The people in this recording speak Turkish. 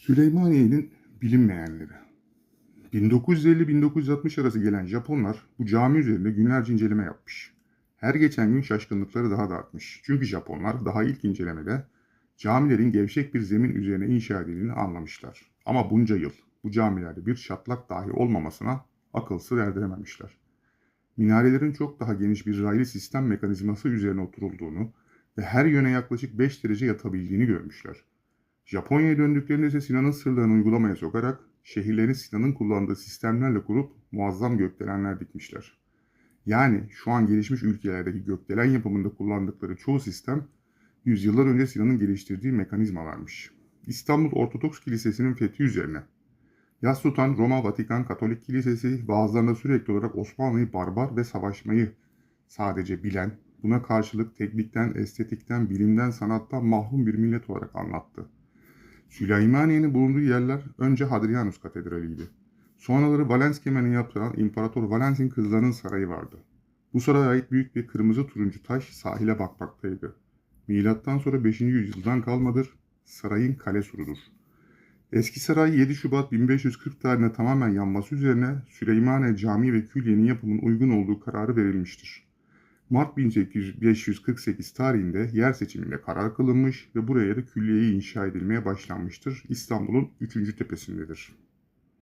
Süleymaniye'nin bilinmeyenleri. 1950-1960 arası gelen Japonlar bu cami üzerinde günlerce inceleme yapmış. Her geçen gün şaşkınlıkları daha da artmış. Çünkü Japonlar daha ilk incelemede camilerin gevşek bir zemin üzerine inşa edildiğini anlamışlar. Ama bunca yıl bu camilerde bir çatlak dahi olmamasına akıl sır erdirememişler. Minarelerin çok daha geniş bir raylı sistem mekanizması üzerine oturulduğunu ve her yöne yaklaşık 5 derece yatabildiğini görmüşler. Japonya'ya döndüklerinde ise Sinan'ın sırlarını uygulamaya sokarak şehirlerini Sinan'ın kullandığı sistemlerle kurup muazzam gökdelenler dikmişler. Yani şu an gelişmiş ülkelerdeki gökdelen yapımında kullandıkları çoğu sistem yüzyıllar önce Sinan'ın geliştirdiği mekanizmalarmış. İstanbul Ortodoks Kilisesi'nin fethi üzerine yas tutan Roma Vatikan Katolik Kilisesi bazılarında sürekli olarak Osmanlı'yı barbar ve savaşmayı sadece bilen, buna karşılık teknikten, estetikten, bilimden, sanattan mahrum bir millet olarak anlattı. Süleymaniye'nin bulunduğu yerler önce Hadrianus Katedrali'ydi. Sonraları Valens kemerini yaptıran İmparator Valens'in kızlarının sarayı vardı. Bu saraya ait büyük bir kırmızı turuncu taş sahile bakmaktaydı. Milattan sonra 5. yüzyıldan kalmadır, sarayın kale surudur. Eski saray 7 Şubat 1540 tarihinde tamamen yanması üzerine Süleymaniye Camii ve Külliye'nin yapımının uygun olduğu kararı verilmiştir. Mart 1548 tarihinde yer seçiminde karar kılınmış ve buraya da külliyeyi inşa edilmeye başlanmıştır. İstanbul'un 3. tepesindedir.